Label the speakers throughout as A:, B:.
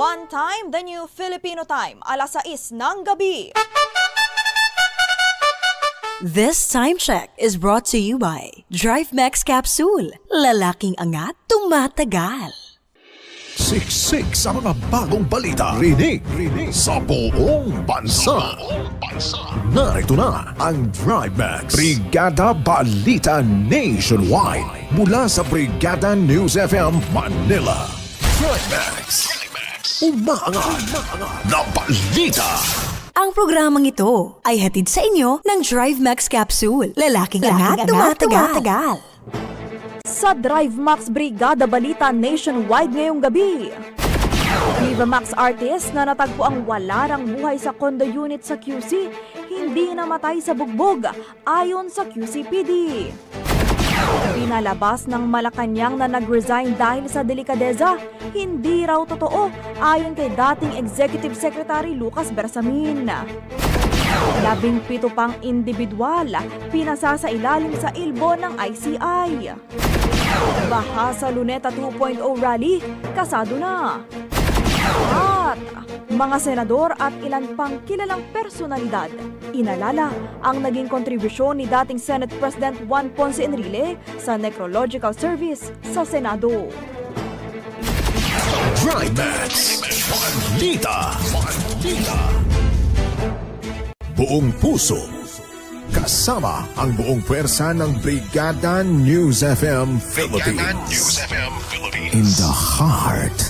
A: One time, the new Filipino time, alas 6 ng gabi.
B: This time check is brought to you by Drive Max Capsule. Lalaking angat, tumatagal.
C: Siksik sa mga bagong balita. Rinig, rinig sa buong bansa. Narito na ang Drive Max. Brigada Balita Nationwide. Mula sa Brigada News FM Manila. Drive Max. Umaangat na balita.
B: Ang programang ito ay hatid sa inyo ng Drive Max Capsule. Lalaking angat, tumatagal.
A: Sa Drive Max Brigada Balita Nationwide ngayong gabi. Viva Max artist na natagpo ang walarang buhay sa condo unit sa QC, hindi namatay sa bugbog ayon sa QCPD. Pinalabas ng Malacanang na nag-resign dahil sa delikadeza, hindi raw totoo ayon kay dating Executive Secretary Lucas Bersamin. Labing pito pang individual pinasa sa ilalim sa ilbo ng ICI. Baha sa Luneta 2.0 rally, kasado na. At mga senador at ilan pang kilalang personalidad, inalala ang naging kontribusyon ni dating Senate President Juan Ponce Enrile sa necrological service sa Senado.
C: Drive Max. Buong puso. Kasama ang buong pwersa ng Brigada News FM Philippines. In the heart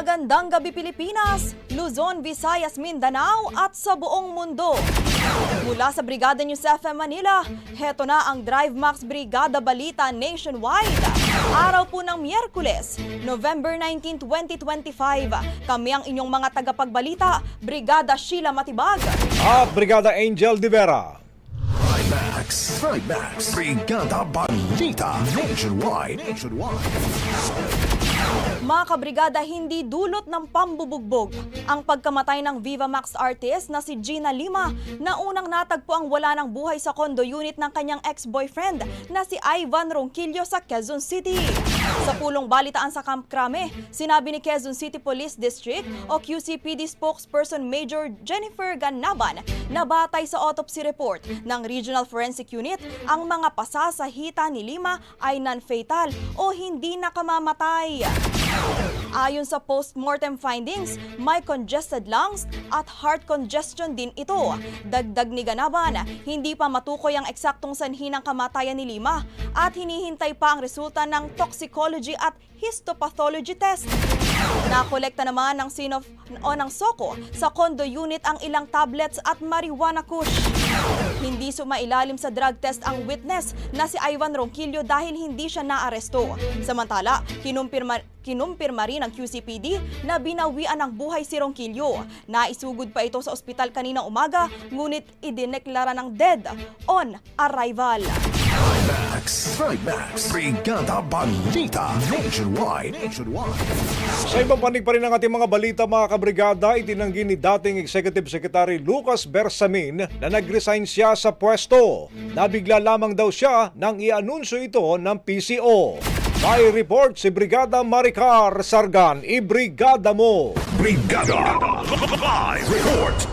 A: Magandang gabi Pilipinas, Luzon, Visayas, Mindanao at sa buong mundo. Mula sa Brigada News FM Manila, heto na ang Drive Max Brigada Balita Nationwide. Araw po ng Miyerkules, November 19, 2025. Kami ang inyong mga tagapagbalita, Brigada Sheila Matibag.
D: At Brigada Angel de Vera.
C: Thrive Max. Thrive Max. Brigada Balita Nationwide. Nationwide.
A: Mga kabrigada, hindi dulot ng pambubugbog ang pagkamatay ng Viva Max artist na si Gina Lima na unang natagpo ang wala ng buhay sa condo unit ng kanyang ex-boyfriend na si Ivan Ronquillo sa Quezon City. Sa pulong balitaan sa Camp Crame, sinabi ni Quezon City Police District o QCPD spokesperson Major Jennifer Ganaban na batay sa autopsy report ng Regional Forensic Unit, ang mga pasasahita ni Lima ay non-fatal o hindi nakamamatay. Ayon sa post-mortem findings, may congested lungs at heart congestion din ito. Dagdag ni Ganaban, hindi pa matukoy ang eksaktong sanhi ng kamatayan ni Lima at hinihintay pa ang resulta ng toxicology at histopathology test. Nakolekta naman ng sinof o ng Soko sa condo unit ang ilang tablets at marijuana kush. Hindi sumailalim sa drug test ang witness na si Ivan Ronquillo dahil hindi siya naaresto. Samantala, kinumpirma, kinumpirma rin ng QCPD na binawian ng buhay si Ronquillo. Naisugod pa ito sa ospital kaninang umaga, ngunit idineklara ng dead on arrival.
C: Max, Trimax, Brigada Balita, Nationwide, Nationwide.
D: Sa ibang panig pa rin ng ating mga balita mga kabrigada, itinanggi ni dating Executive Secretary Lucas Bersamin na nag-resign siya sa pwesto. Nabigla lamang daw siya nang i-anunsyo ito ng PCO. May report si Brigada Maricar Sargan, i-brigada mo!
C: Brigada Live Report.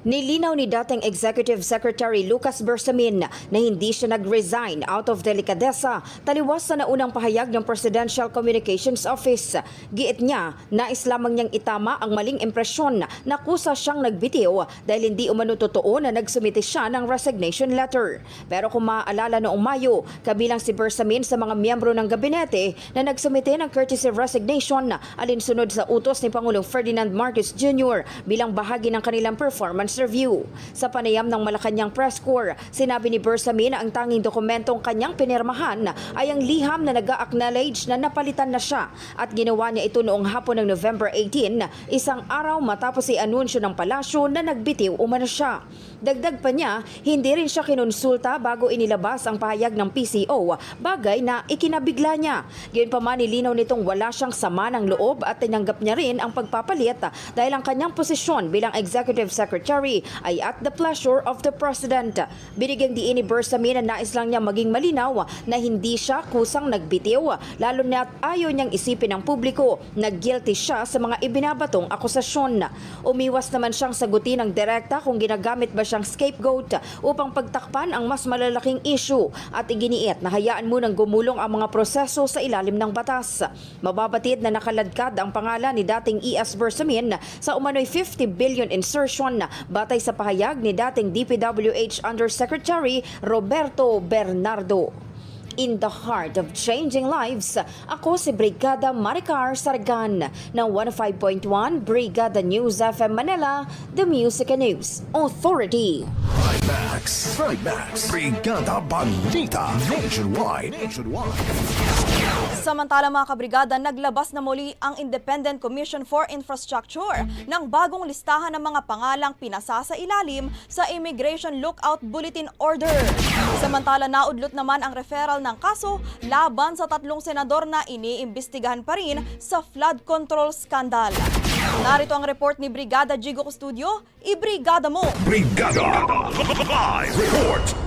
E: Nilinaw ni dating Executive Secretary Lucas Bersamin na hindi siya nag-resign out of delikadesa taliwas sa naunang pahayag ng Presidential Communications Office. Giit niya, nais lamang niyang itama ang maling impresyon na kusa siyang nagbitiw dahil hindi umano totoo na nagsumite siya ng resignation letter. Pero kung maaalala noong Mayo, kabilang si Bersamin sa mga miyembro ng gabinete na nagsumite ng courtesy resignation alinsunod sa utos ni Pangulong Ferdinand Marcos Jr. bilang bahagi ng kanilang performance review. Sa panayam ng Malacanang Press Corps, sinabi ni Bersamin na ang tanging dokumentong kanyang pinirmahan ay ang liham na nag-acknowledge na napalitan na siya at ginawa niya ito noong hapon ng November 18, isang araw matapos i-anunsyo ng palasyo na nagbitiw umano siya. Dagdag pa niya, hindi rin siya kinonsulta bago inilabas ang pahayag ng PCO, bagay na ikinabigla niya. Gayon pa man nilinaw nitong wala siyang sama ng loob at tinanggap niya rin ang pagpapalit dahil ang kanyang posisyon bilang Executive Secretary ay at the pleasure of the President. Binigyang diin ni Bersamin na nais lang niya maging malinaw na hindi siya kusang nagbitiw, lalo na ayaw niyang isipin ng publiko na guilty siya sa mga ibinabatong akusasyon. Umiwas naman siyang sagutin ng direkta kung ginagamit ba siyang scapegoat upang pagtakpan ang mas malalaking issue at iginiit na hayaan munang gumulong ang mga proseso sa ilalim ng batas. Mababatid na nakaladkad ang pangalan ni dating ES Bersamin sa umano'y 50 billion insertion batay sa pahayag ni dating DPWH Undersecretary Roberto Bernardo. In the heart of changing lives, ako si Brigada Maricar Sargan ng 105.1 Brigada News FM Manila, The Music and News Authority.
C: Max, Trimax, Brigada Balita, Nationwide, Nationwide.
A: Samantala mga kabrigada, naglabas na muli ang Independent Commission for Infrastructure ng bagong listahan ng mga pangalang pinasa sa ilalim sa Immigration Lookout Bulletin Order. Samantala naudlot naman ang referral ng kaso laban sa tatlong senador na iniimbestigahan pa rin sa flood control scandal. Narito ang report ni Brigada Jigo Studio, i-brigada mo!
C: Brigada Live Report.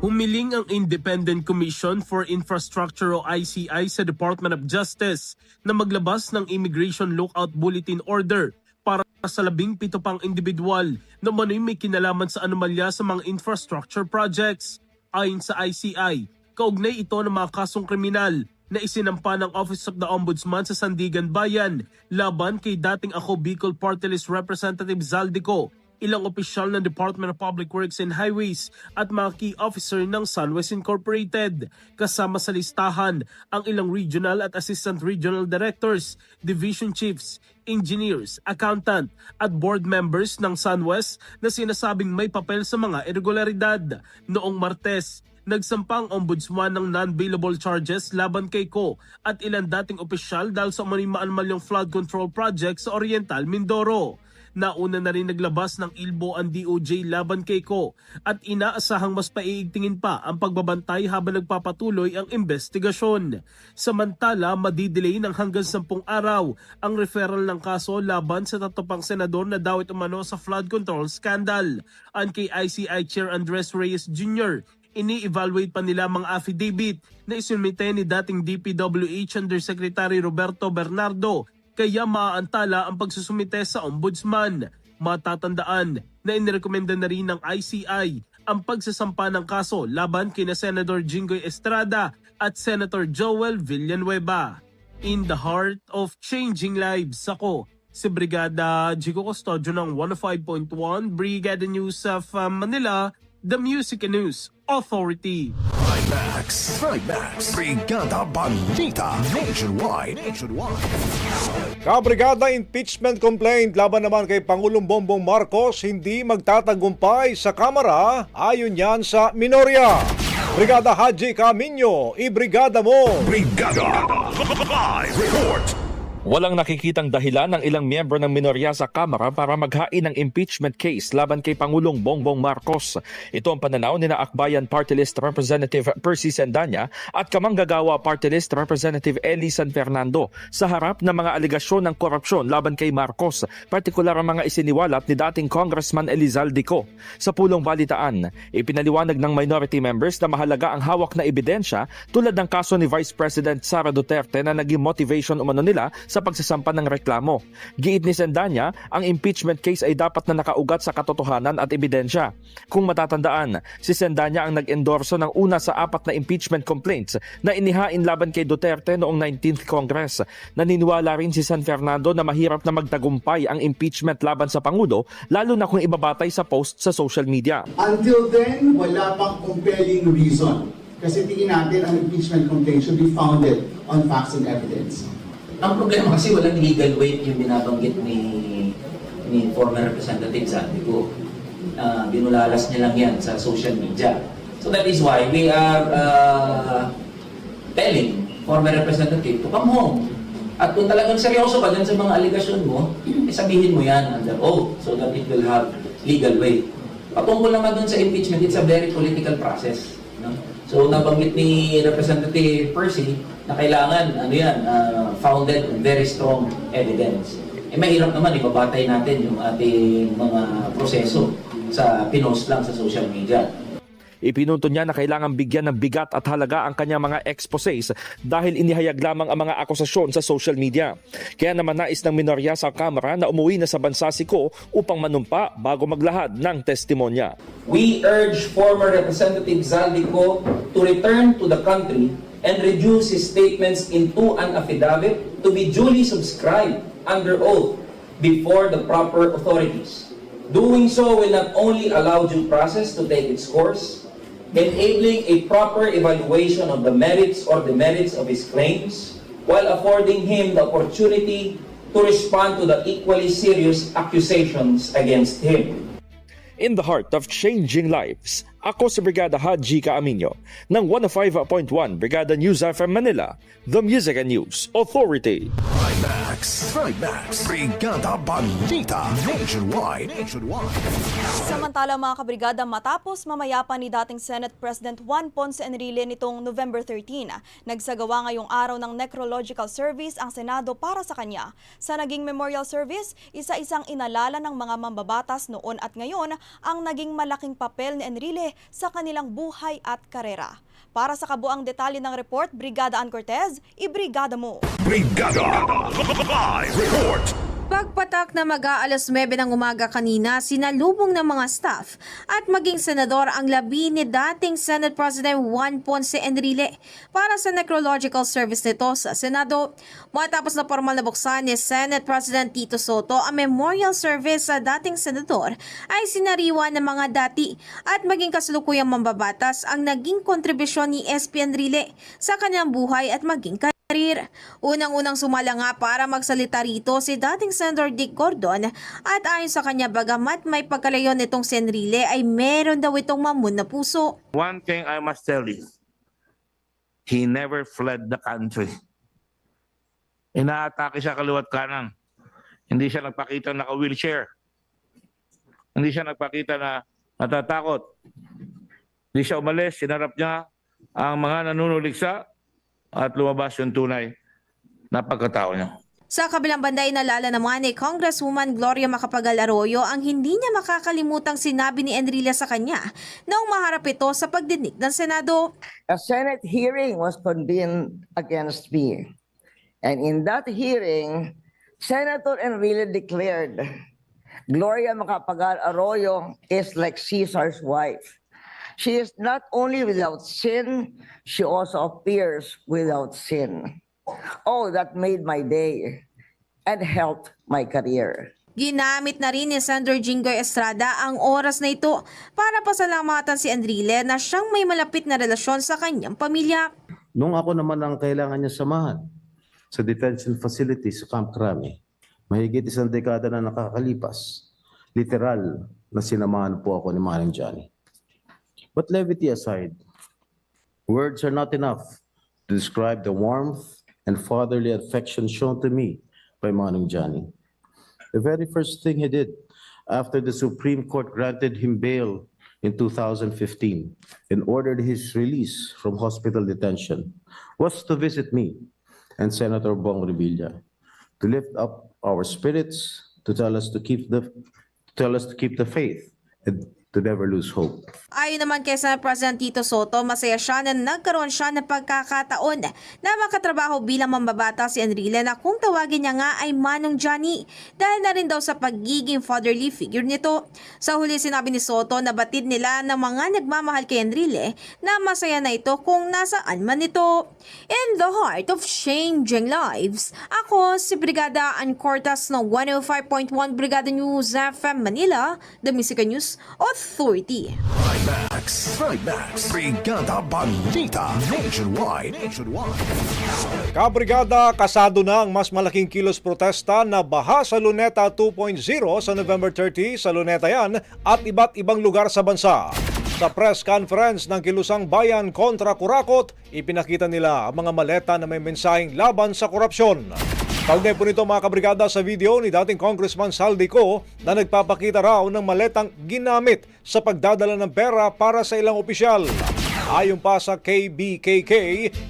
F: Humiling ang Independent Commission for Infrastructure o ICI sa Department of Justice na maglabas ng Immigration Lookout Bulletin Order para sa labing pito pang individual na manoy may kinalaman sa anomalya sa mga infrastructure projects. Ayon sa ICI, kaugnay ito ng mga kasong kriminal na isinampa ng Office of the Ombudsman sa Sandigan Bayan laban kay dating ako Bicol Party List Representative Zaldico ilang opisyal ng Department of Public Works and Highways at mga key officer ng Sunwest Incorporated. Kasama sa listahan ang ilang regional at assistant regional directors, division chiefs, engineers, accountant at board members ng Sunwest na sinasabing may papel sa mga irregularidad. Noong Martes, nagsampang ombudsman ng non-bailable charges laban kay Ko at ilang dating opisyal dahil sa umano'y maanmalyang flood control project sa Oriental Mindoro. Nauna na rin naglabas ng ilbo ang DOJ laban kay Ko at inaasahang mas paiigtingin pa ang pagbabantay habang nagpapatuloy ang investigasyon. Samantala, madidelay ng hanggang 10 araw ang referral ng kaso laban sa tatapang senador na dawit umano sa flood control scandal. Ang kay ICI Chair Andres Reyes Jr., ini-evaluate pa nila mga affidavit na isinumite ni dating DPWH Undersecretary Roberto Bernardo kaya maaantala ang pagsusumite sa ombudsman. Matatandaan na inirekomenda na rin ng ICI ang pagsasampa ng kaso laban kina Senator Jinggoy Estrada at Senator Joel Villanueva. In the heart of changing lives, ako si Brigada Jico Custodio ng 105.1 Brigada News of uh, Manila, the Music and News Authority.
C: Trimax, Trimax, Brigada Balita Nationwide. Nationwide.
D: Kabrigada impeachment complaint laban naman kay Pangulong Bongbong Marcos hindi magtatagumpay sa Kamara ayon yan sa minorya. Brigada Haji Camino, ibrigada mo!
C: Brigada Live Report.
G: Walang nakikitang dahilan ng ilang miyembro ng minorya sa Kamara para maghain ng impeachment case laban kay Pangulong Bongbong Marcos. Ito ang pananaw ni Akbayan Party List Representative Percy Sendanya at Kamanggagawa Party List Representative Eli San Fernando sa harap ng mga aligasyon ng korupsyon laban kay Marcos, partikular ang mga isiniwalat ni dating Congressman Elizalde Co. Sa pulong balitaan, ipinaliwanag ng minority members na mahalaga ang hawak na ebidensya tulad ng kaso ni Vice President Sara Duterte na naging motivation umano nila sa pagsasampa ng reklamo. Giit ni Sendanya, ang impeachment case ay dapat na nakaugat sa katotohanan at ebidensya. Kung matatandaan, si Sendanya ang nag-endorso ng una sa apat na impeachment complaints na inihain laban kay Duterte noong 19th Congress. Naniniwala rin si San Fernando na mahirap na magtagumpay ang impeachment laban sa Pangulo lalo na kung ibabatay sa post sa social media.
H: Until then, wala pang compelling reason. Kasi tingin natin ang impeachment complaint should be founded on facts and evidence.
I: Ang problema kasi walang legal weight yung binabanggit ni ni former Representative Santiago. Uh, binulalas niya lang yan sa social media. So that is why we are uh, telling former Representative to come home. At kung talagang seryoso ka dyan sa mga aligasyon mo, eh sabihin mo yan under oath so that it will have legal weight. Patungkol naman dun sa impeachment, it's a very political process. No? So nabanggit ni Representative Percy na kailangan ano yan, uh, founded on very strong evidence. Eh mahirap naman ibabatay natin yung ating mga proseso sa pinost lang sa social media.
G: Ipinunto niya na kailangan bigyan ng bigat at halaga ang kanyang mga exposes dahil inihayag lamang ang mga akusasyon sa social media. Kaya naman nais ng minorya sa Kamara na umuwi na sa bansa si Ko upang manumpa bago maglahad ng testimonya.
I: We urge former Representative Zaldico to return to the country and reduce his statements into an affidavit to be duly subscribed under oath before the proper authorities. Doing so will not only allow due process to take its course, enabling a proper evaluation of the merits or demerits of his claims, while affording him the opportunity to respond to the equally serious accusations against him.
G: In the heart of changing lives, ako si Brigada Haji Kaaminyo ng 105.1 Brigada News FM Manila, the Music and News Authority.
C: Trimax, Trimax, Brigada Balita Nationwide. Nationwide.
A: Samantala mga kabrigada matapos mamayapan ni dating Senate President Juan Ponce Enrile nitong November 13, nagsagawa ngayong araw ng necrological service ang Senado para sa kanya. Sa naging memorial service, isa-isang inalala ng mga mambabatas noon at ngayon ang naging malaking papel ni Enrile sa kanilang buhay at karera. Para sa kabuang detalye ng report, Brigada Ann Cortez, ibrigada mo!
C: Brigada Live Report.
J: Pagpatak na mag-aalas 9 ng umaga kanina, sinalubong ng mga staff at maging senador ang labi ni dating Senate President Juan Ponce Enrile para sa necrological service nito sa Senado. Matapos na formal na buksan ni Senate President Tito Soto ang memorial service sa dating senador ay sinariwa ng mga dati at maging kasalukuyang mambabatas ang naging kontribusyon ni SP Enrile sa kanyang buhay at maging karir. Unang-unang sumala nga para magsalita rito si dating Senator Dick Gordon at ayon sa kanya bagamat may pagkalayon nitong si Enrile ay meron daw itong mamun na puso.
K: One thing I must tell you, he never fled the country. Inaatake siya kaliwat kanan. Hindi siya nagpakita na naka-wheelchair. Hindi siya nagpakita na natatakot. Hindi siya umalis, sinarap niya ang mga nanunuligsa at lumabas yung tunay na pagkatao niya.
J: Sa kabilang banda inalala naman ni Congresswoman Gloria Macapagal Arroyo ang hindi niya makakalimutang sinabi ni Enrile sa kanya noong maharap ito sa pagdinig ng Senado.
L: a Senate hearing was convened against me. And in that hearing, Senator Enrile declared, Gloria Macapagal Arroyo is like Caesar's wife. She is not only without sin, she also appears without sin. Oh, that made my day and helped my career.
J: Ginamit na rin ni Senator Jinggoy Estrada ang oras na ito para pasalamatan si Enrile na siyang may malapit na relasyon sa kanyang pamilya.
M: Nung ako naman ang kailangan niya samahan sa detention facility sa Camp Crame, mahigit isang dekada na nakakalipas, literal na sinamahan po ako ni Manang Johnny. But levity aside, words are not enough to describe the warmth and fatherly affection shown to me by Manang Johnny. The very first thing he did after the Supreme Court granted him bail in 2015 and ordered his release from hospital detention was to visit me and Senator Bong Revilla to lift up our spirits, to tell us to keep the tell us to keep the faith and to never lose hope.
J: Ayon naman kay Senate President Tito Soto, masaya siya na nagkaroon siya ng pagkakataon na makatrabaho bilang mambabata si Enrile na kung tawagin niya nga ay Manong Johnny dahil na rin daw sa pagiging fatherly figure nito. Sa huli sinabi ni Soto na batid nila ng mga nagmamahal kay Enrile na masaya na ito kung nasaan man ito. In the heart of changing lives, ako si Brigada Ann Cortas ng 105.1 Brigada News FM Manila, The Music News Authority.
C: Max, Max, Brigada Balita Nationwide. Nationwide.
D: Kabrigada, kasado na ang mas malaking kilos protesta na baha sa Luneta 2.0 sa November 30 sa Luneta yan at iba't ibang lugar sa bansa. Sa press conference ng Kilusang Bayan kontra Kurakot, ipinakita nila ang mga maleta na may mensaheng laban sa korupsyon. Kaugnay po nito mga kabrigada sa video ni dating Congressman Saldico na nagpapakita raw ng maletang ginamit sa pagdadala ng pera para sa ilang opisyal. Ayon pa sa KBKK,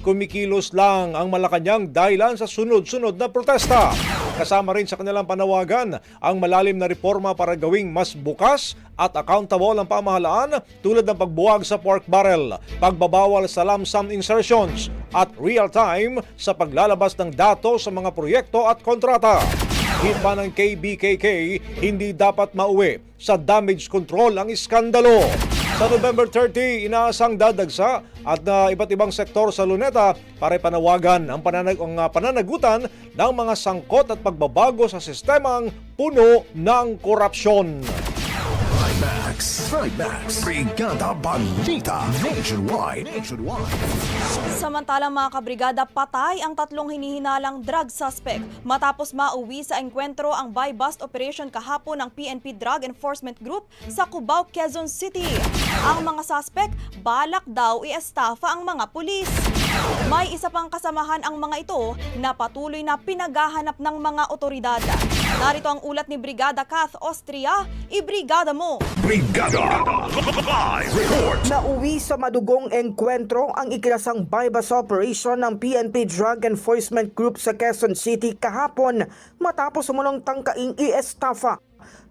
D: kumikilos lang ang Malacanang dahilan sa sunod-sunod na protesta. Kasama rin sa kanilang panawagan ang malalim na reforma para gawing mas bukas at accountable ang pamahalaan tulad ng pagbuwag sa pork barrel, pagbabawal sa lump sum insertions at real-time sa paglalabas ng datos sa mga proyekto at kontrata. Hit ng KBKK, hindi dapat mauwi sa damage control ang iskandalo. Sa November 30, inaasang dadagsa at na iba't ibang sektor sa Luneta para ipanawagan ang, pananag ang ah, pananagutan ng mga sangkot at pagbabago sa sistemang puno ng korupsyon.
C: Max, Max, Brigada Balita Nationwide. Nationwide.
A: Samantalang mga kabrigada, patay ang tatlong hinihinalang drug suspect matapos mauwi sa engkwentro ang buy-bust operation kahapon ng PNP Drug Enforcement Group sa Cubao, Quezon City. Ang mga suspect, balak daw i-estafa ang mga pulis. May isa pang kasamahan ang mga ito na patuloy na pinaghahanap ng mga otoridad. Narito ang ulat ni Brigada Kath Austria, ibrigada mo!
C: Brigada Live Report.
N: Nauwi sa madugong engkwentro ang ikinasang bypass operation ng PNP Drug Enforcement Group sa Quezon City kahapon matapos umunong tangkaing i-estafa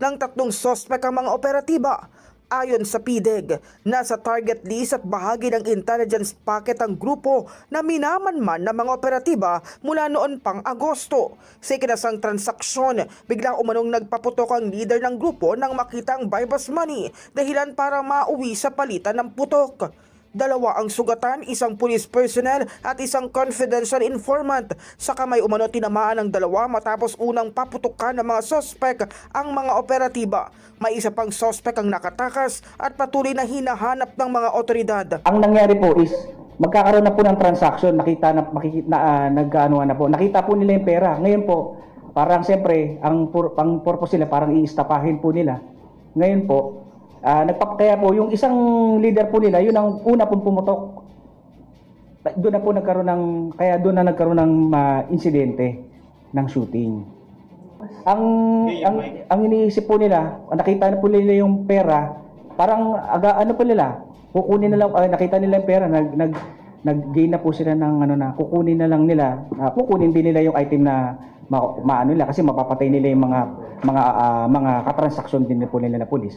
N: ng tatlong sospek ang mga operatiba. Ayon sa PDEG, nasa target list at bahagi ng intelligence packet ang grupo na minamanman ng mga operatiba mula noon pang Agosto. Sa ikinasang transaksyon, biglang umanong nagpaputok ang leader ng grupo nang makita ang bypass money dahilan para mauwi sa palitan ng putok. Dalawa ang sugatan, isang police personnel at isang confidential informant. Sa kamay umano tinamaan ng dalawa matapos unang paputukan ng mga sospek ang mga operatiba. May isa pang sospek ang nakatakas at patuloy na hinahanap ng mga otoridad.
O: Ang nangyari po is magkakaroon na po ng transaction, nakita na makikita na uh, nagkaano na po. Nakita po nila yung pera. Ngayon po, parang siyempre ang pur, pang purpose nila parang iistapahin po nila. Ngayon po, uh, nagpap kaya po yung isang leader po nila, yun ang una pong pumutok. Doon na po nagkaroon ng kaya doon na nagkaroon ng uh, insidente ng shooting. Ang ang ang iniisip po nila, nakita na po nila yung pera, parang aga ano po nila, kukunin na lang uh, nakita nila yung pera, nag nag nag-gain na po sila ng ano na kukunin na lang nila, uh, kukunin din nila yung item na ma, maano nila kasi mapapatay nila yung mga mga uh, mga katransaksyon din po nila na pulis.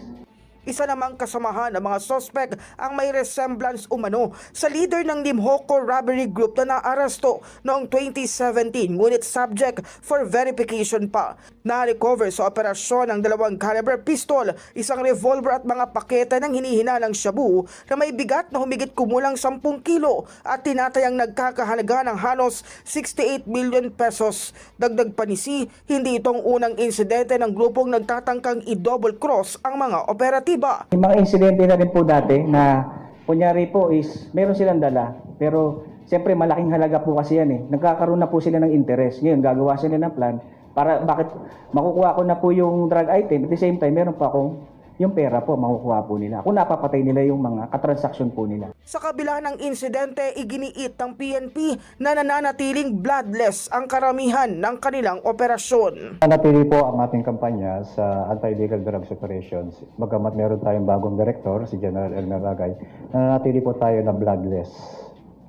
N: Isa namang kasamahan ng mga sospek ang may resemblance umano sa leader ng Limhoco Robbery Group na naaresto noong 2017 ngunit subject for verification pa. Na-recover sa operasyon ng dalawang caliber pistol, isang revolver at mga pakete ng hinihinalang shabu na may bigat na humigit kumulang 10 kilo at tinatayang nagkakahalaga ng halos 68 million pesos. Dagdag panisi, hindi itong unang insidente ng grupong nagtatangkang i-double cross ang mga operatiba.
O: May mga insidente na rin po dati na kunyari po is meron silang dala pero siyempre malaking halaga po kasi yan eh. Nagkakaroon na po sila ng interest. Ngayon gagawa sila ng plan para bakit makukuha ko na po yung drug item at the same time meron pa akong yung pera po makukuha po nila. Kung napapatay nila yung mga katransaksyon po nila.
N: Sa kabila ng insidente, iginiit ng PNP na nananatiling bloodless ang karamihan ng kanilang operasyon.
P: Nanatili po ang ating kampanya sa anti-illegal drugs operations. Bagamat meron tayong bagong director, si General Elmer Ragay, nananatili po tayo na bloodless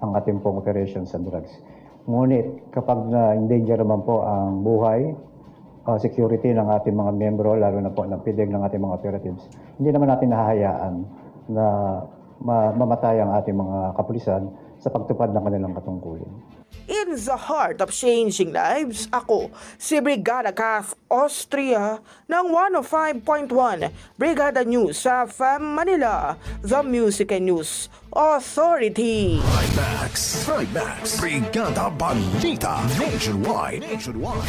P: ang ating pong operations sa drugs. Ngunit kapag na-endanger naman po ang buhay, uh, security ng ating mga membro, lalo na po ng PIDEG ng ating mga operatives, hindi naman natin nahahayaan na ma- mamatay ang ating mga kapulisan sa pagtupad ng kanilang katungkulin.
N: In the heart of changing lives, ako si Brigada Kath Austria ng 105.1 Brigada News sa FM Manila, The Music and News Authority.
C: Max, Max, Brigada Balita Nationwide. Nationwide.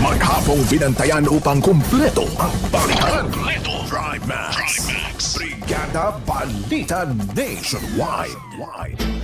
C: Maghapong binantayan upang kumpleto ang balikan. Drive Max, Brigada Balita Nationwide.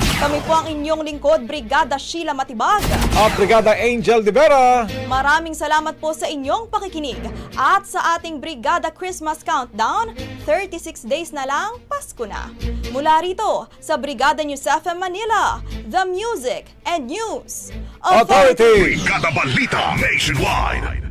A: Kami po ang inyong lingkod, Brigada Sheila Matibag.
D: At Brigada Angel de Vera.
A: Maraming salamat po sa inyong pakikinig at sa ating Brigada Christmas Countdown, 36 days na lang, Pasko na. Mula rito sa Brigada News FM Manila, The Music and News
D: Authority.
C: Brigada Balita Nationwide.